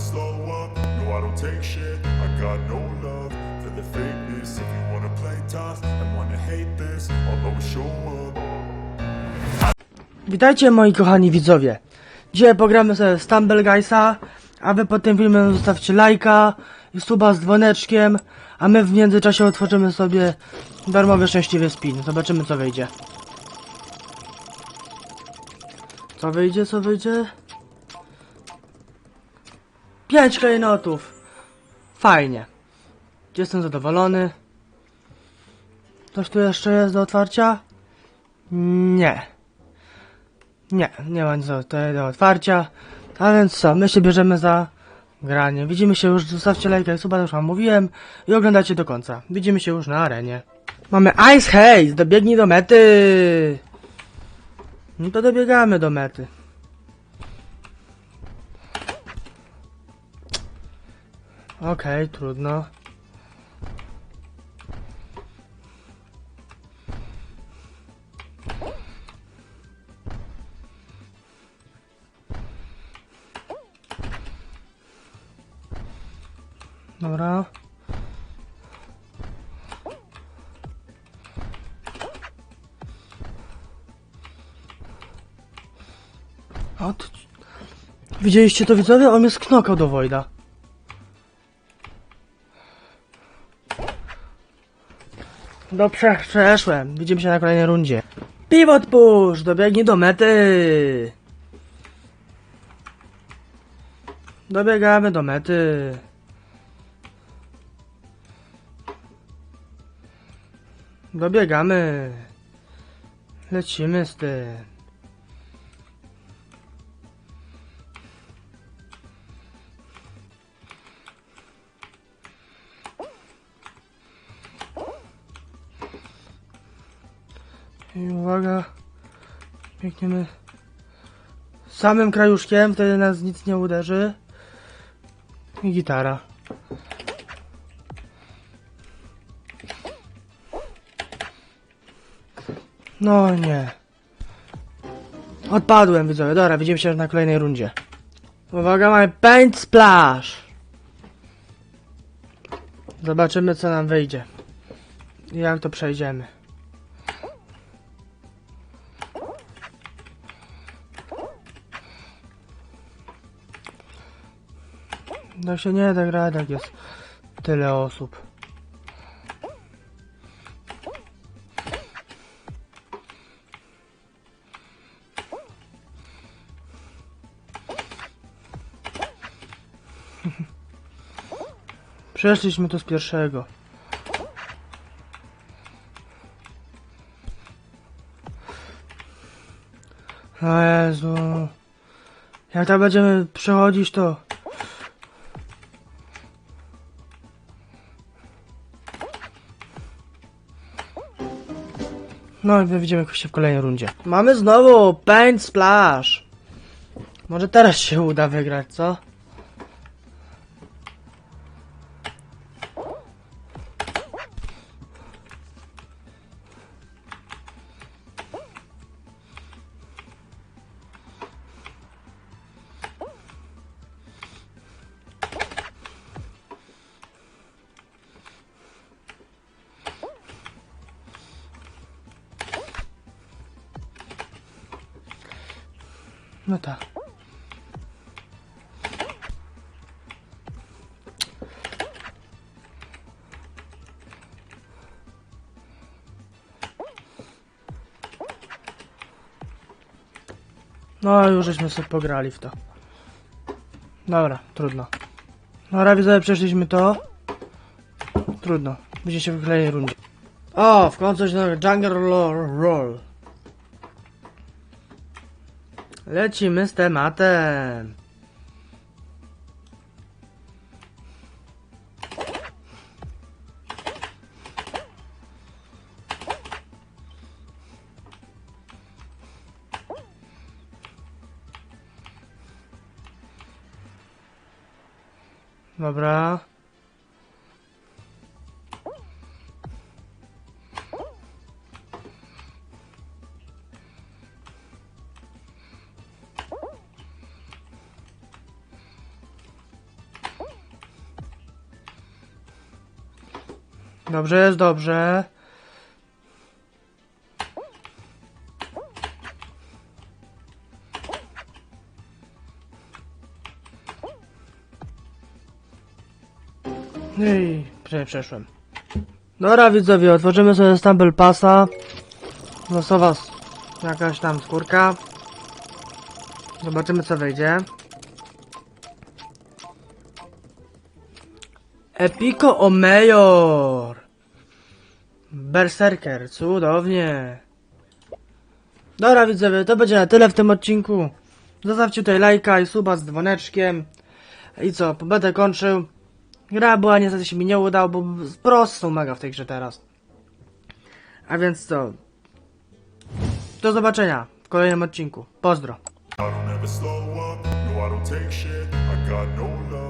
slow up. No, I don't take shit. I got no love for the fakeness. If you wanna play tough and wanna hate this, I'll always show up. Witajcie moi kochani widzowie. Dzisiaj pogramy sobie Stumble Guysa, a wy pod tym filmem zostawcie lajka i suba z dzwoneczkiem, a my w międzyczasie otworzymy sobie darmowy szczęśliwy spin. Zobaczymy co wyjdzie. Co wyjdzie, co wyjdzie? Pięć klejnotów. Fajnie. Jestem zadowolony. Coś tu jeszcze jest do otwarcia? Nie. Nie, nie ma nic do, do, otwarcia. A więc co, my się bierzemy za granie. Widzimy się już, zostawcie lajka i suba, już wam mówiłem. I oglądacie do końca. Widzimy się już na arenie. Mamy Ice Haze, dobiegnij do mety. No to dobiegamy do mety. Okej, trudno. Dobra. Widzieliście to widzowie? On mnie sknokał do Wojda. Dobrze, przeszłem. Widzimy się na kolejnej rundzie. Pivot push! Dobiegnij do mety! Dobiegamy do mety. Dobiegamy. Lecimy z tym. I uwaga. Biegniemy samym krajuszkiem, wtedy nas nic nie uderzy. I gitara. No nie. Odpadłem widzowie, dobra, widzimy się na kolejnej rundzie. Uwaga, mamy Paint Splash. Zobaczymy co nam wyjdzie. Jak to przejdziemy. No się nie da grać, jak jest tyle osób. Przeszliśmy to z pierwszego. O Jezu. Jak tak będziemy przechodzić to... No i widzimy się w kolejnej rundzie. Mamy znowu Paint Splash. Może teraz się uda wygrać, co? No tak. No, już żeśmy sobie pograli w to. Dobra, trudno. Dobra, widzowie, przeszliśmy to. Trudno. Widzimy się w kolejnej rundzie. O, w końcu się Jungle Roll. roll. Lecimy z tematem. Dobra. Dobrze jest, dobrze. Ej, prze- przeszłem. Dobra widzowie, otworzymy sobie Stumble Passa. Losowa jakaś tam skórka. Zobaczymy co wyjdzie. Epico Omeyor! Berserker, cudownie. Dobra widzowie, to będzie na tyle w tym odcinku. Zostawcie tutaj lajka i suba z dzwoneczkiem. I co, będę kończył. Gra była niestety się mi nie udała, bo prosto są mega w tej grze teraz. A więc co? Do zobaczenia w kolejnym odcinku. Pozdro. I don't ever slow up, no I don't take shit I got no love